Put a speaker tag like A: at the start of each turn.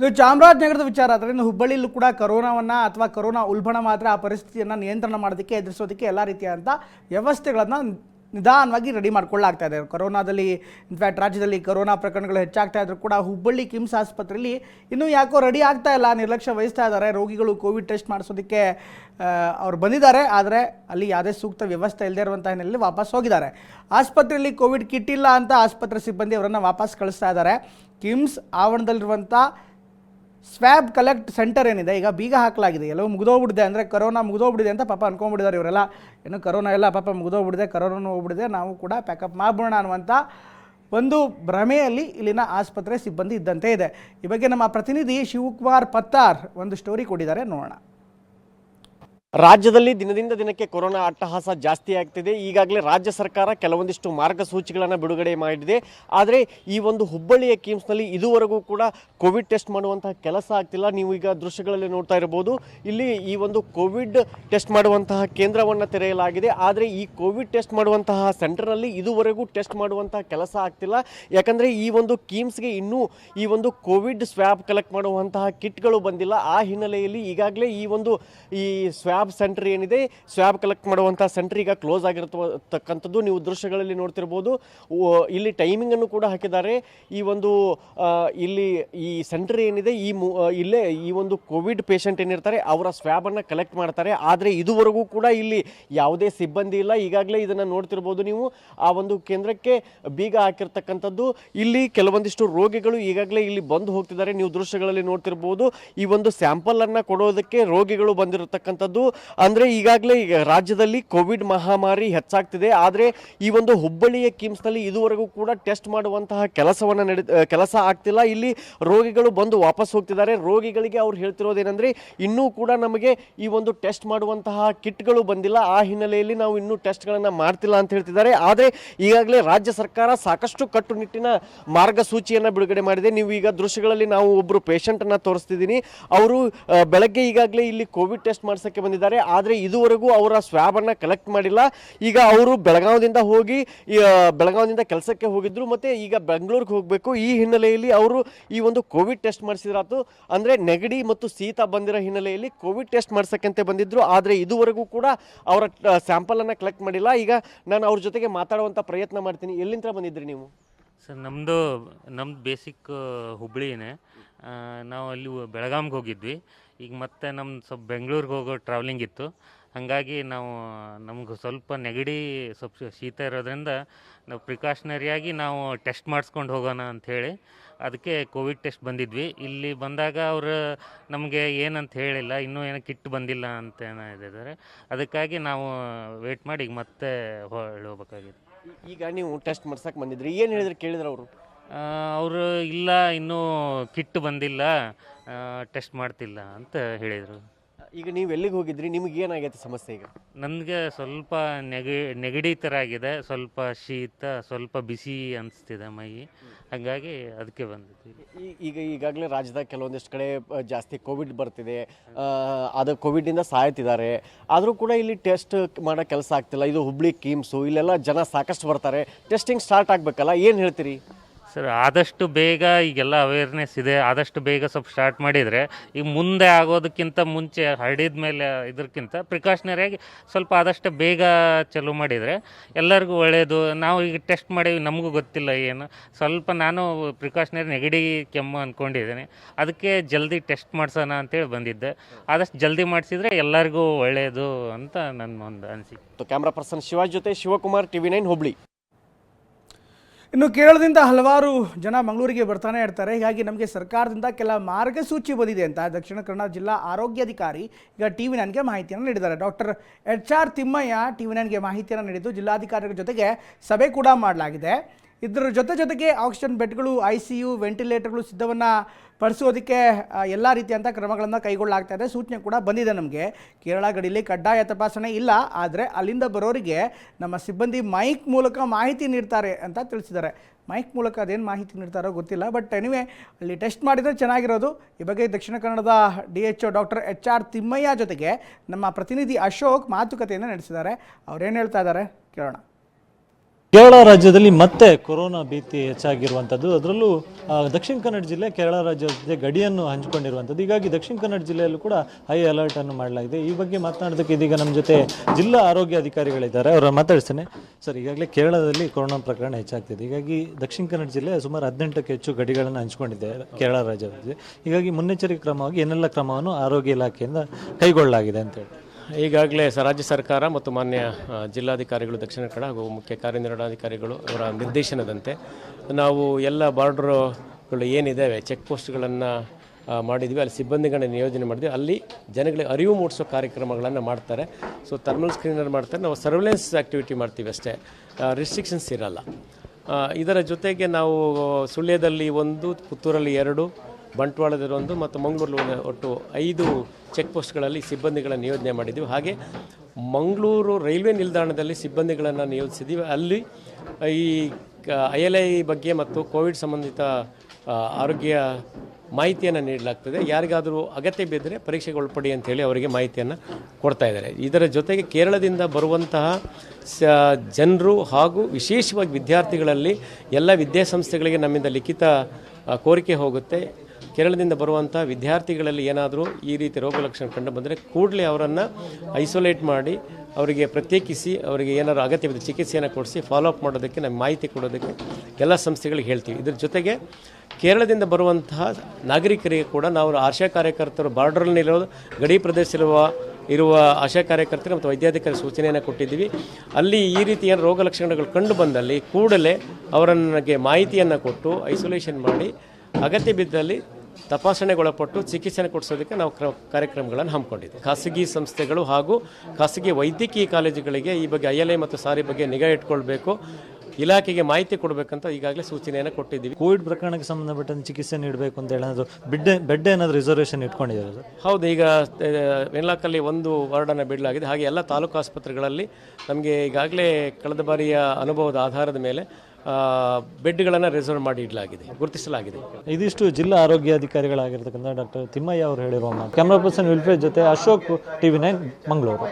A: ಇದು ಚಾಮರಾಜನಗರದ ವಿಚಾರ. ಆದರೆ ಇನ್ನು ಹುಬ್ಬಳ್ಳಿಯಲ್ಲೂ ಕೂಡ ಕರೋನಾವನ್ನು ಅಥವಾ ಕರೋನಾ ಉಲ್ಬಣ ಮಾತ್ರ ಆ ಪರಿಸ್ಥಿತಿಯನ್ನು ನಿಯಂತ್ರಣ ಮಾಡೋದಕ್ಕೆ ಎದುರಿಸೋದಕ್ಕೆ ಎಲ್ಲ ರೀತಿಯಾದಂಥ ವ್ಯವಸ್ಥೆಗಳನ್ನು ನಿಧಾನವಾಗಿ ರೆಡಿ ಮಾಡ್ಕೊಳ್ಳಾಗ್ತಾ ಇದೆ. ಕರೋನಾದಲ್ಲಿ ಇನ್ಫ್ಯಾಕ್ಟ್ ರಾಜ್ಯದಲ್ಲಿ ಕರೋನಾ ಪ್ರಕರಣಗಳು ಹೆಚ್ಚಾಗ್ತಾ ಇದ್ರು ಕೂಡ ಹುಬ್ಬಳ್ಳಿ ಕಿಮ್ಸ್ ಆಸ್ಪತ್ರೆಯಲ್ಲಿ ಇನ್ನೂ ಯಾಕೋ ರೆಡಿ ಆಗ್ತಾ ಇಲ್ಲ. ನಿರ್ಲಕ್ಷ್ಯ ವಹಿಸ್ತಾ ಇದ್ದಾರೆ. ರೋಗಿಗಳು ಕೋವಿಡ್ ಟೆಸ್ಟ್ ಮಾಡಿಸೋದಕ್ಕೆ ಅವ್ರು ಬಂದಿದ್ದಾರೆ. ಆದರೆ ಅಲ್ಲಿ ಯಾವುದೇ ಸೂಕ್ತ ವ್ಯವಸ್ಥೆ ಇಲ್ಲದೆ ಇರುವಂಥ ಹಿನ್ನೆಲೆಯಲ್ಲಿ ವಾಪಸ್ ಹೋಗಿದ್ದಾರೆ. ಆಸ್ಪತ್ರೆಯಲ್ಲಿ ಕೋವಿಡ್ ಕಿಟ್ ಇಲ್ಲ ಅಂತ ಆಸ್ಪತ್ರೆ ಸಿಬ್ಬಂದಿ ಅವರನ್ನು ವಾಪಸ್ ಕಳಿಸ್ತಾ ಇದ್ದಾರೆ. ಕಿಮ್ಸ್ ಆವರಣದಲ್ಲಿರುವಂಥ ಸ್ವ್ಯಾಬ್ ಕಲೆಕ್ಟ್ ಸೆಂಟರ್ ಏನಿದೆ, ಈಗ ಬೀಗ ಹಾಕಲಾಗಿದೆ. ಎಲ್ಲವೂ ಮುಗಿದೋಗ್ಬಿಡಿದೆ ಅಂದರೆ ಕರೋನಾ ಮುಗಿದೋಗ್ಬಿಡಿದೆ ಅಂತ ಪಾಪ ಅನ್ಕೊಂಡ್ಬಿಡಿದಾರೆ ಇವರೆಲ್ಲ. ಏನು ಕರೋನಾ ಎಲ್ಲ ಪಾಪ ಮುಗಿದೋಗ್ಬಿಡಿದೆ ಕರೋನಾ ಹೋಗ್ಬಿಡಿದೆ, ನಾವು ಕೂಡ ಪ್ಯಾಕಪ್ ಮಾಡ್ಬೋಣ ಅನ್ನುವಂಥ ಒಂದು ಭ್ರಮೆಯಲ್ಲಿ ಇಲ್ಲಿನ ಆಸ್ಪತ್ರೆ ಸಿಬ್ಬಂದಿ ಇದ್ದಂತೆ ಇದೆ. ಈ ಬಗ್ಗೆ ನಮ್ಮ ಪ್ರತಿನಿಧಿ ಶಿವಕುಮಾರ್ ಪತ್ತಾರ್ ಒಂದು ಸ್ಟೋರಿ ಕೊಟ್ಟಿದ್ದಾರೆ, ನೋಡೋಣ.
B: ರಾಜ್ಯದಲ್ಲಿ ದಿನದಿಂದ ದಿನಕ್ಕೆ ಕೊರೋನಾ ಅಟ್ಟಹಾಸ ಜಾಸ್ತಿ ಆಗ್ತಿದೆ. ಈಗಾಗಲೇ ರಾಜ್ಯ ಸರ್ಕಾರ ಕೆಲವೊಂದಿಷ್ಟು ಮಾರ್ಗಸೂಚಿಗಳನ್ನು ಬಿಡುಗಡೆ ಮಾಡಿದೆ. ಆದರೆ ಈ ಒಂದು ಹುಬ್ಬಳ್ಳಿಯ ಕಿಮ್ಸ್ನಲ್ಲಿ ಇದುವರೆಗೂ ಕೂಡ ಕೋವಿಡ್ ಟೆಸ್ಟ್ ಮಾಡುವಂತಹ ಕೆಲಸ ಆಗ್ತಿಲ್ಲ. ನೀವು ಈಗ ದೃಶ್ಯಗಳಲ್ಲಿ ನೋಡ್ತಾ ಇರಬಹುದು. ಇಲ್ಲಿ ಈ ಒಂದು ಕೋವಿಡ್ ಟೆಸ್ಟ್ ಮಾಡುವಂತಹ ಕೇಂದ್ರವನ್ನು ತೆರೆಯಲಾಗಿದೆ. ಆದರೆ ಈ ಕೋವಿಡ್ ಟೆಸ್ಟ್ ಮಾಡುವಂತಹ ಸೆಂಟರ್ನಲ್ಲಿ ಇದುವರೆಗೂ ಟೆಸ್ಟ್ ಮಾಡುವಂತಹ ಕೆಲಸ ಆಗ್ತಿಲ್ಲ. ಯಾಕಂದರೆ ಈ ಒಂದು ಕಿಮ್ಸ್ಗೆ ಇನ್ನೂ ಈ ಒಂದು ಕೋವಿಡ್ ಸ್ವ್ಯಾಬ್ ಕಲೆಕ್ಟ್ ಮಾಡುವಂತಹ ಕಿಟ್ಗಳು ಬಂದಿಲ್ಲ. ಆ ಹಿನ್ನೆಲೆಯಲ್ಲಿ ಈಗಾಗಲೇ ಈ ಒಂದು ಈ ಸ್ವ್ಯಾಬ್ ಸೆಂಟರ್ ಏನಿದೆ ಸ್ವ್ಯಾಬ್ ಕಲೆಕ್ಟ್ ಮಾಡುವಂಥ ಸೆಂಟರ್ ಈಗ ಕ್ಲೋಸ್ ಆಗಿರತಕ್ಕಂಥದ್ದು. ನೀವು ದೃಶ್ಯಗಳಲ್ಲಿ ನೋಡ್ತಿರ್ಬೋದು. ಇಲ್ಲಿ ಟೈಮಿಂಗನ್ನು ಕೂಡ ಹಾಕಿದ್ದಾರೆ. ಈ ಒಂದು ಇಲ್ಲಿ ಈ ಸೆಂಟರ್ ಏನಿದೆ, ಈ ಇಲ್ಲೇ ಈ ಒಂದು ಕೋವಿಡ್ ಪೇಷಂಟ್ ಏನಿರ್ತಾರೆ, ಅವರ ಸ್ವಾಬನ್ನು ಕಲೆಕ್ಟ್ ಮಾಡ್ತಾರೆ. ಆದರೆ ಇದುವರೆಗೂ ಕೂಡ ಇಲ್ಲಿ ಯಾವುದೇ ಸಿಬ್ಬಂದಿ ಇಲ್ಲ. ಈಗಾಗಲೇ ಇದನ್ನು ನೋಡ್ತಿರ್ಬೋದು ನೀವು. ಆ ಒಂದು ಕೇಂದ್ರಕ್ಕೆ ಬೀಗ ಹಾಕಿರ್ತಕ್ಕಂಥದ್ದು. ಇಲ್ಲಿ ಕೆಲವೊಂದಿಷ್ಟು ರೋಗಿಗಳು ಈಗಾಗಲೇ ಇಲ್ಲಿ ಬಂದು ಹೋಗ್ತಿದ್ದಾರೆ. ನೀವು ದೃಶ್ಯಗಳಲ್ಲಿ ನೋಡ್ತಿರ್ಬೋದು. ಈ ಒಂದು ಸ್ಯಾಂಪಲನ್ನು ಕೊಡೋದಕ್ಕೆ ರೋಗಿಗಳು ಬಂದಿರತಕ್ಕಂಥದ್ದು. ಅಂದ್ರೆ ಈಗಾಗಲೇ ಈಗ ರಾಜ್ಯದಲ್ಲಿ ಕೋವಿಡ್ ಮಹಾಮಾರಿ ಹೆಚ್ಚಾಗ್ತಿದೆ. ಆದರೆ ಈ ಒಂದು ಹುಬ್ಬಳ್ಳಿಯ ಕಿಮ್ಸ್ನಲ್ಲಿ ಇದುವರೆಗೂ ಕೂಡ ಟೆಸ್ಟ್ ಮಾಡುವಂತಹ ಕೆಲಸವನ್ನು ನಡೆ ಕೆಲಸ ಆಗ್ತಿಲ್ಲ. ಇಲ್ಲಿ ರೋಗಿಗಳು ಬಂದು ವಾಪಸ್ ಹೋಗ್ತಿದ್ದಾರೆ. ರೋಗಿಗಳಿಗೆ ಅವ್ರು ಹೇಳ್ತಿರೋದೇನೆಂದರೆ ಇನ್ನೂ ಕೂಡ ನಮಗೆ ಈ ಒಂದು ಟೆಸ್ಟ್ ಮಾಡುವಂತಹ ಕಿಟ್ಗಳು ಬಂದಿಲ್ಲ. ಆ ಹಿನ್ನೆಲೆಯಲ್ಲಿ ನಾವು ಇನ್ನೂ ಟೆಸ್ಟ್ಗಳನ್ನು ಮಾಡ್ತಿಲ್ಲ ಅಂತ ಹೇಳ್ತಿದ್ದಾರೆ. ಆದರೆ ಈಗಾಗಲೇ ರಾಜ್ಯ ಸರ್ಕಾರ ಸಾಕಷ್ಟು ಕಟ್ಟುನಿಟ್ಟಿನ ಮಾರ್ಗಸೂಚಿಯನ್ನು ಬಿಡುಗಡೆ ಮಾಡಿದೆ. ನೀವು ಈಗ ದೃಶ್ಯಗಳಲ್ಲಿ ನಾವು ಒಬ್ಬರು ಪೇಷಂಟನ್ನು ತೋರಿಸ್ತಿದ್ದೀನಿ. ಅವರು ಬೆಳಗ್ಗೆ ಈಗಾಗಲೇ ಇಲ್ಲಿ ಕೋವಿಡ್ ಟೆಸ್ಟ್ ಮಾಡ್ಸೋಕ್ಕೆ ಬಂದಿದ್ದಾರೆ. ಆದರೆ ಇದುವರೆಗೂ ಅವರ ಸ್ವ್ಯಾಬನ್ನು ಕಲೆಕ್ಟ್ ಮಾಡಿಲ್ಲ. ಈಗ ಅವರು ಬೆಳಗಾವದಿಂದ ಹೋಗಿ ಬೆಳಗಾವಿಂದ ಬೆಳಗಾವದಿಂದ ಕೆಲಸಕ್ಕೆ ಹೋಗಿದ್ರು. ಮತ್ತು ಈಗ ಬೆಂಗಳೂರಿಗೆ ಹೋಗಬೇಕು. ಈ ಹಿನ್ನೆಲೆಯಲ್ಲಿ ಅವರು ಈ ಒಂದು ಕೋವಿಡ್ ಟೆಸ್ಟ್ ಮಾಡಿಸಿದ್ರಾತು ಅಂದರೆ ನೆಗಡಿ ಮತ್ತು ಶೀತ ಬಂದಿರೋ ಹಿನ್ನೆಲೆಯಲ್ಲಿ ಕೋವಿಡ್ ಟೆಸ್ಟ್ ಮಾಡ್ಸಕ್ಕಂತೆ ಬಂದಿದ್ರು. ಆದರೆ ಇದುವರೆಗೂ ಕೂಡ ಅವರ ಸ್ಯಾಂಪಲನ್ನು ಕಲೆಕ್ಟ್ ಮಾಡಿಲ್ಲ. ಈಗ ನಾನು ಅವ್ರ ಜೊತೆಗೆ ಮಾತಾಡುವಂಥ ಪ್ರಯತ್ನ ಮಾಡ್ತೀನಿ. ಎಲ್ಲಿಂದ ಬಂದಿದ್ರಿ ನೀವು?
C: ಸರ್ ನಮ್ಮದು ನಮ್ದು ಬೇಸಿಕ್ ಹುಬ್ಳಿನೇ ಆ, ನಾವು ಅಲ್ಲಿ ಬೆಳಗಾಮ್ಗೆ ಹೋಗಿದ್ವಿ. ಈಗ ಮತ್ತೆ ನಮ್ಮ ಸ್ವಲ್ಪ ಬೆಂಗಳೂರಿಗೆ ಹೋಗೋ ಟ್ರಾವೆಲಿಂಗ್ ಇತ್ತು. ಹಾಗಾಗಿ ನಾವು, ನಮ್ಗೆ ಸ್ವಲ್ಪ ನೆಗಡಿ, ಸ್ವಲ್ಪ ಶೀತ ಇರೋದ್ರಿಂದ ನಾವು ಪ್ರಿಕಾಷನರಿಯಾಗಿ ನಾವು ಟೆಸ್ಟ್ ಮಾಡಿಸ್ಕೊಂಡು ಹೋಗೋಣ ಅಂಥೇಳಿ ಅದಕ್ಕೆ ಕೋವಿಡ್ ಟೆಸ್ಟ್ ಬಂದಿದ್ವಿ. ಇಲ್ಲಿ ಬಂದಾಗ ಅವರು ನಮಗೆ ಏನಂತ ಹೇಳಿಲ್ಲ, ಇನ್ನೂ ಏನೋ ಕಿಟ್ ಬಂದಿಲ್ಲ ಅಂತ ಅದಕ್ಕಾಗಿ ನಾವು ವೇಟ್ ಮಾಡಿ ಈಗ ಮತ್ತೆ ಹೋಗ್ಬೇಕಾಗಿತ್ತು
B: ಈಗ ನೀವು ಟೆಸ್ಟ್ ಮಾಡ್ಸಕ್ಕೆ ಬಂದಿದ್ರಿ. ಏನು ಹೇಳಿದ್ರು ಕೇಳಿದ್ರು ಅವರು?
C: ಅವರು ಇಲ್ಲ ಇನ್ನೂ ಕಿಟ್ ಬಂದಿಲ್ಲ ಟೆಸ್ಟ್ ಮಾಡ್ತಿಲ್ಲ ಅಂತ ಹೇಳಿದರು.
B: ಈಗ ನೀವು ಎಲ್ಲಿಗೆ ಹೋಗಿದ್ರಿ? ನಿಮ್ಗೆ ಏನಾಗೈತೆ ಸಮಸ್ಯೆ ಈಗ?
C: ನನಗೆ ಸ್ವಲ್ಪ ನೆಗೆ ನೆಗಡಿ ಥರ ಆಗಿದೆ ಸ್ವಲ್ಪ ಶೀತ ಸ್ವಲ್ಪ ಬಿಸಿ ಅನಿಸ್ತಿದೆ ಮೈ. ಹಾಗಾಗಿ ಅದಕ್ಕೆ ಬಂದಿದ್ವಿ.
B: ಈ- ಈಗ ಈಗಾಗಲೇ ರಾಜ್ಯದಾಗ ಕೆಲವೊಂದಿಷ್ಟು ಕಡೆ ಆ, ಜಾಸ್ತಿ ಕೋವಿಡ್ ಬರ್ತಿದೆ. ಅದು ಕೋವಿಡ್ನಿಂದ ಸಾಯ್ತಿದ್ದಾರೆ. ಆದರೂ ಕೂಡ ಇಲ್ಲಿ ಟೆಸ್ಟ್ ಮಾಡೋ ಕೆಲಸ ಆಗ್ತಿಲ್ಲ. ಇದು ಹುಬ್ಳಿ ಕೀಮ್ಸು ಇಲ್ಲೆಲ್ಲ ಜನ ಸಾಕಷ್ಟು ಬರ್ತಾರೆ. ಟೆಸ್ಟಿಂಗ್ ಸ್ಟಾರ್ಟ್ ಆಗಬೇಕಲ್ಲ. ಏನು ಹೇಳ್ತೀರಿ?
C: ಸರ್, ಆದಷ್ಟು ಬೇಗ ಈಗೆಲ್ಲ ಅವೇರ್ನೆಸ್ ಇದೆ. ಆದಷ್ಟು ಬೇಗ ಸ್ವಲ್ಪ ಸ್ಟಾರ್ಟ್ ಮಾಡಿದರೆ ಈಗ ಮುಂದೆ ಆಗೋದಕ್ಕಿಂತ ಮುಂಚೆ ಹರಡಿದ ಮೇಲೆ ಇದಕ್ಕಿಂತ ಪ್ರಿಕಾಷನರಿಯಾಗಿ ಸ್ವಲ್ಪ ಆದಷ್ಟು ಬೇಗ ಚಾಲೂ ಮಾಡಿದರೆ ಎಲ್ಲರಿಗೂ ಒಳ್ಳೆಯದು ನಾವು ಈಗ ಟೆಸ್ಟ್ ಮಾಡೀವಿ, ನಮಗೂ ಗೊತ್ತಿಲ್ಲ ಏನು. ಸ್ವಲ್ಪ ನಾನು ಪ್ರಿಕಾಷ್ನರಿ ನೆಗಡಿ ಕೆಮ್ಮು ಅಂದ್ಕೊಂಡಿದ್ದೀನಿ ಅದಕ್ಕೆ ಜಲ್ದಿ ಟೆಸ್ಟ್ ಮಾಡಿಸೋಣ ಅಂತೇಳಿ ಬಂದಿದ್ದೆ. ಆದಷ್ಟು ಜಲ್ದಿ ಮಾಡಿಸಿದ್ರೆ ಎಲ್ಲರಿಗೂ ಒಳ್ಳೆಯದು ಅಂತ ನನ್ನ ಒಂದು ಅನಿಸಿಕೆ.
B: ಕ್ಯಾಮ್ರಾ ಪರ್ಸನ್ ಶಿವಾಜ್ ಜೊತೆ ಶಿವಕುಮಾರ್ ಟಿವಿ ನೈನ್ ಹುಬ್ಳಿ
A: ಇನ್ನು ಕೇರಳದಿಂದ ಹಲವಾರು ಜನ ಮಂಗಳೂರಿಗೆ ಬರ್ತಾನೆ ಇರ್ತಾರೆ. ಹೀಗಾಗಿ ನಮಗೆ ಸರ್ಕಾರದಿಂದ ಕೆಲ ಮಾರ್ಗಸೂಚಿ ಬಂದಿದೆ ಅಂತ ದಕ್ಷಿಣ ಕನ್ನಡ ಜಿಲ್ಲಾ ಆರೋಗ್ಯಾಧಿಕಾರಿ ಈಗ ಟಿ ವಿ ನೈನ್ಗೆ ಮಾಹಿತಿಯನ್ನು ನೀಡಿದ್ದಾರೆ. Doctor H R Thimmaiah T V ನೈನ್ಗೆ ಮಾಹಿತಿಯನ್ನು ನೀಡಿದ್ದು ಜಿಲ್ಲಾಧಿಕಾರಿಗಳ ಜೊತೆಗೆ ಸಭೆ ಕೂಡ ಮಾಡಲಾಗಿದೆ. ಇದರ ಜೊತೆ ಜೊತೆಗೆ ಆಕ್ಸಿಜನ್ ಬೆಡ್ಗಳು ಐ ಸಿ ಯು ವೆಂಟಿಲೇಟರ್ಗಳು ಸಿದ್ಧವನ್ನು ಪಡಿಸೋದಕ್ಕೆ ಎಲ್ಲ ರೀತಿಯಂಥ ಕ್ರಮಗಳನ್ನು ಕೈಗೊಳ್ಳಲಾಗ್ತಾ ಇದೆ. ಸೂಚನೆ ಕೂಡ ಬಂದಿದೆ ನಮಗೆ. ಕೇರಳ ಗಡಿಯಲ್ಲಿ ಕಡ್ಡಾಯ ತಪಾಸಣೆ ಇಲ್ಲ, ಆದರೆ ಅಲ್ಲಿಂದ ಬರೋರಿಗೆ ನಮ್ಮ ಸಿಬ್ಬಂದಿ ಮೈಕ್ ಮೂಲಕ ಮಾಹಿತಿ ನೀಡ್ತಾರೆ ಅಂತ ತಿಳಿಸಿದ್ದಾರೆ. ಮೈಕ್ ಮೂಲಕ ಅದೇನು ಮಾಹಿತಿ ನೀಡ್ತಾರೋ ಗೊತ್ತಿಲ್ಲ, ಬಟ್ ಎನಿವೆ ಅಲ್ಲಿ ಟೆಸ್ಟ್ ಮಾಡಿದರೆ ಚೆನ್ನಾಗಿರೋದು. ಈ ಬಗ್ಗೆ ದಕ್ಷಿಣ ಕನ್ನಡದ D H O doctor H R Thimmaiah ಜೊತೆಗೆ ನಮ್ಮ ಪ್ರತಿನಿಧಿ ಅಶೋಕ್ ಮಾತುಕತೆಯನ್ನು ನಡೆಸಿದ್ದಾರೆ. ಅವರೇನು ಹೇಳ್ತಾ ಇದ್ದಾರೆ ಕೇಳೋಣ.
D: ಕೇರಳ ರಾಜ್ಯದಲ್ಲಿ ಮತ್ತೆ ಕೊರೋನಾ ಭೀತಿ ಹೆಚ್ಚಾಗಿರುವಂಥದ್ದು ಅದರಲ್ಲೂ ದಕ್ಷಿಣ ಕನ್ನಡ ಜಿಲ್ಲೆ ಕೇರಳ ರಾಜ್ಯದ ಜೊತೆ ಗಡಿಯನ್ನು ಹಂಚಿಕೊಂಡಿರುವಂಥದ್ದು ಹೀಗಾಗಿ ದಕ್ಷಿಣ ಕನ್ನಡ ಜಿಲ್ಲೆಯಲ್ಲೂ ಕೂಡ ಹೈ ಅಲರ್ಟ್ ಅನ್ನು ಮಾಡಲಾಗಿದೆ. ಈ ಬಗ್ಗೆ ಮಾತನಾಡೋದಕ್ಕೆ ಇದೀಗ ನಮ್ಮ ಜೊತೆ ಜಿಲ್ಲಾ ಆರೋಗ್ಯ ಅಧಿಕಾರಿಗಳಿದ್ದಾರೆ. ಅವರನ್ನು ಮಾತಾಡಿಸ್ತೇನೆ. ಸರ್, ಈಗಾಗಲೇ ಕೇರಳದಲ್ಲಿ ಕೊರೋನಾ ಪ್ರಕರಣ ಹೆಚ್ಚಾಗ್ತಿದೆ. ಹೀಗಾಗಿ ದಕ್ಷಿಣ ಕನ್ನಡ ಜಿಲ್ಲೆ ಸುಮಾರು ಹದಿನೆಂಟಕ್ಕೆ ಹೆಚ್ಚು ಗಡಿಗಳನ್ನು ಹಂಚಿಕೊಂಡಿದೆ ಕೇರಳ ರಾಜ್ಯದಲ್ಲಿ. ಹೀಗಾಗಿ ಮುನ್ನೆಚ್ಚರಿಕೆ ಕ್ರಮವಾಗಿ ಏನೆಲ್ಲ ಕ್ರಮವನ್ನು ಆರೋಗ್ಯ ಇಲಾಖೆಯಿಂದ ಕೈಗೊಳ್ಳಲಾಗಿದೆ ಅಂತ ಹೇಳಿ.
E: ಈಗಾಗಲೇ ರಾಜ್ಯ ಸರ್ಕಾರ ಮತ್ತು ಮಾನ್ಯ ಜಿಲ್ಲಾಧಿಕಾರಿಗಳು, ದಕ್ಷಿಣ ಕನ್ನಡ ಹಾಗೂ ಮುಖ್ಯ ಕಾರ್ಯನಿರ್ವಹಣಾಧಿಕಾರಿಗಳು ಅವರ ನಿರ್ದೇಶನದಂತೆ ನಾವು ಎಲ್ಲ ಬಾರ್ಡ್ರುಗಳು ಏನಿದ್ದಾವೆ ಚೆಕ್ ಪೋಸ್ಟ್ಗಳನ್ನು ಮಾಡಿದ್ವಿ. ಅಲ್ಲಿ ಸಿಬ್ಬಂದಿಗಳನ್ನ ನಿಯೋಜನೆ ಮಾಡಿದ್ವಿ. ಅಲ್ಲಿ ಜನಗಳಿಗೆ ಅರಿವು ಮೂಡಿಸೋ ಕಾರ್ಯಕ್ರಮಗಳನ್ನು ಮಾಡ್ತಾರೆ. ಸೊ ಥರ್ಮಲ್ ಸ್ಕ್ರೀನರ್ ಮಾಡ್ತಾರೆ. ನಾವು ಸರ್ವೆಲೆನ್ಸ್ ಆ್ಯಕ್ಟಿವಿಟಿ ಮಾಡ್ತೀವಿ ಅಷ್ಟೇ. ರಿಸ್ಟ್ರಿಕ್ಷನ್ಸ್ ಇರಲ್ಲ. ಇದರ ಜೊತೆಗೆ ನಾವು ಸುಳ್ಯದಲ್ಲಿ ಒಂದು, ಪುತ್ತೂರಲ್ಲಿ ಎರಡು ಬಂಟ್ವಾಳದಲ್ಲಿ ಒಂದು ಮತ್ತು ಮಂಗಳೂರಲ್ಲಿ ಒಟ್ಟು ಐದು ಚೆಕ್ ಪೋಸ್ಟ್ಗಳಲ್ಲಿ ಸಿಬ್ಬಂದಿಗಳ ನಿಯೋಜನೆ ಮಾಡಿದ್ದೀವಿ ಹಾಗೆ ಮಂಗಳೂರು ರೈಲ್ವೆ ನಿಲ್ದಾಣದಲ್ಲಿ ಸಿಬ್ಬಂದಿಗಳನ್ನು ನಿಯೋಜಿಸಿದ್ದೀವಿ. ಅಲ್ಲಿ ಈ ಐ ಎಲ್ ಐ ಬಗ್ಗೆ ಮತ್ತು ಕೋವಿಡ್ ಸಂಬಂಧಿತ ಆರೋಗ್ಯ ಮಾಹಿತಿಯನ್ನು ನೀಡಲಾಗ್ತದೆ. ಯಾರಿಗಾದರೂ ಅಗತ್ಯ ಬಿದ್ದರೆ ಪರೀಕ್ಷೆಗೆ ಒಳಪಡಿ ಅಂತೇಳಿ ಅವರಿಗೆ ಮಾಹಿತಿಯನ್ನು ಕೊಡ್ತಾ ಇದ್ದಾರೆ. ಇದರ ಜೊತೆಗೆ ಕೇರಳದಿಂದ ಬರುವಂತಹ ಸ, ಜನರು ಹಾಗೂ ವಿಶೇಷವಾಗಿ ವಿದ್ಯಾರ್ಥಿಗಳಲ್ಲಿ ಎಲ್ಲ ವಿದ್ಯಾಸಂಸ್ಥೆಗಳಿಗೆ ನಮ್ಮಿಂದ ಲಿಖಿತ ಕೋರಿಕೆ ಹೋಗುತ್ತೆ. ಕೇರಳದಿಂದ ಬರುವಂಥ ವಿದ್ಯಾರ್ಥಿಗಳಲ್ಲಿ ಏನಾದರೂ ಈ ರೀತಿ ರೋಗ ಲಕ್ಷಣ ಕಂಡು ಬಂದರೆ ಕೂಡಲೇ ಅವರನ್ನು ಐಸೋಲೇಟ್ ಮಾಡಿ ಅವರಿಗೆ ಪ್ರತ್ಯೇಕಿಸಿ ಅವರಿಗೆ ಏನಾದರೂ ಅಗತ್ಯವಿದ್ದ ಚಿಕಿತ್ಸೆಯನ್ನು ಕೊಡಿಸಿ ಫಾಲೋಅಪ್ ಮಾಡೋದಕ್ಕೆ ನಮ್ಮ ಮಾಹಿತಿ ಕೊಡೋದಕ್ಕೆ ಎಲ್ಲ ಸಂಸ್ಥೆಗಳಿಗೆ ಹೇಳ್ತೀವಿ. ಇದ್ರ ಜೊತೆಗೆ ಕೇರಳದಿಂದ ಬರುವಂತಹ ನಾಗರಿಕರಿಗೆ ಕೂಡ ನಾವು ಆಶಾ ಕಾರ್ಯಕರ್ತರು ಬಾರ್ಡರ್ನಲ್ಲಿರೋ ಗಡಿ ಪ್ರದೇಶದಲ್ಲಿರುವ ಇರುವ ಆಶಾ ಕಾರ್ಯಕರ್ತರು ಮತ್ತು ವೈದ್ಯಾಧಿಕಾರಿ ಸೂಚನೆಯನ್ನು ಕೊಟ್ಟಿದ್ದೀವಿ. ಅಲ್ಲಿ ಈ ರೀತಿಯ ರೋಗ ಲಕ್ಷಣಗಳು ಕಂಡು ಬಂದಲ್ಲಿ ಕೂಡಲೇ ಅವರನ್ನಗೆ ಮಾಹಿತಿಯನ್ನು ಕೊಟ್ಟು ಐಸೋಲೇಷನ್ ಮಾಡಿ ಅಗತ್ಯ ಬಿದ್ದಲ್ಲಿ ತಪಾಸಣೆಗೊಳಪಟ್ಟು ಚಿಕಿತ್ಸೆ ಕೊಡಿಸೋದಕ್ಕೆ ನಾವು ಕ್ರ ಕಾರ್ಯಕ್ರಮಗಳನ್ನು ಹಮ್ಮಿಕೊಂಡಿದ್ದೀವಿ. ಖಾಸಗಿ ಸಂಸ್ಥೆಗಳು ಹಾಗೂ ಖಾಸಗಿ ವೈದ್ಯಕೀಯ ಕಾಲೇಜುಗಳಿಗೆ ಈ ಬಗ್ಗೆ ಐ ಎಲ್ ಐ ಮತ್ತು ಸಾರಿ ಬಗ್ಗೆ ನಿಗಾ ಇಟ್ಕೊಳ್ಬೇಕು. ಇಲಾಖೆಗೆ ಮಾಹಿತಿ ಕೊಡಬೇಕಂತ ಈಗಾಗಲೇ ಸೂಚನೆಯನ್ನು ಕೊಟ್ಟಿದ್ದೀವಿ.
D: ಕೋವಿಡ್ ಪ್ರಕರಣಕ್ಕೆ ಸಂಬಂಧಪಟ್ಟಂತೆ ಚಿಕಿತ್ಸೆ ನೀಡಬೇಕು ಅಂತ ಏನಾದರೂ ಬೆಡ್ ಬೆಡ್ ಏನಾದರೂ ರಿಸರ್ವೇಷನ್ ಇಟ್ಕೊಂಡಿದ್ದಾರೆ
E: ಹೌದು ಈಗ ವೆನ್ಲಾಕಲ್ಲಿ ಒಂದು ವಾರ್ಡನ್ನು ಬಿಡಲಾಗಿದೆ. ಹಾಗೆ ಎಲ್ಲ ತಾಲೂಕು ಆಸ್ಪತ್ರೆಗಳಲ್ಲಿ ನಮಗೆ ಈಗಾಗಲೇ ಕಳೆದ ಬಾರಿಯ ಅನುಭವದ ಆಧಾರದ ಮೇಲೆ ಬೆಡ್ಗಳನ್ನು ರಿಸರ್ವ್ ಮಾಡಿ ಇಡಲಾಗಿದೆ, ಗುರುತಿಸಲಾಗಿದೆ.
D: ಇದಿಷ್ಟು ಜಿಲ್ಲಾ ಆರೋಗ್ಯಾಧಿಕಾರಿಗಳಾಗಿರ್ತಕ್ಕಂಥ ಡಾಕ್ಟರ್ ತಿಮ್ಮಯ್ಯ ಅವರು ಹೇಳಿರುವ ಕ್ಯಾಮ್ರಾ ಪರ್ಸನ್ ವಿಲ್ಫೇಜ್ ಜೊತೆ ಅಶೋಕ್ ಟಿವಿ ನೈನ್, ಮಂಗಳೂರು.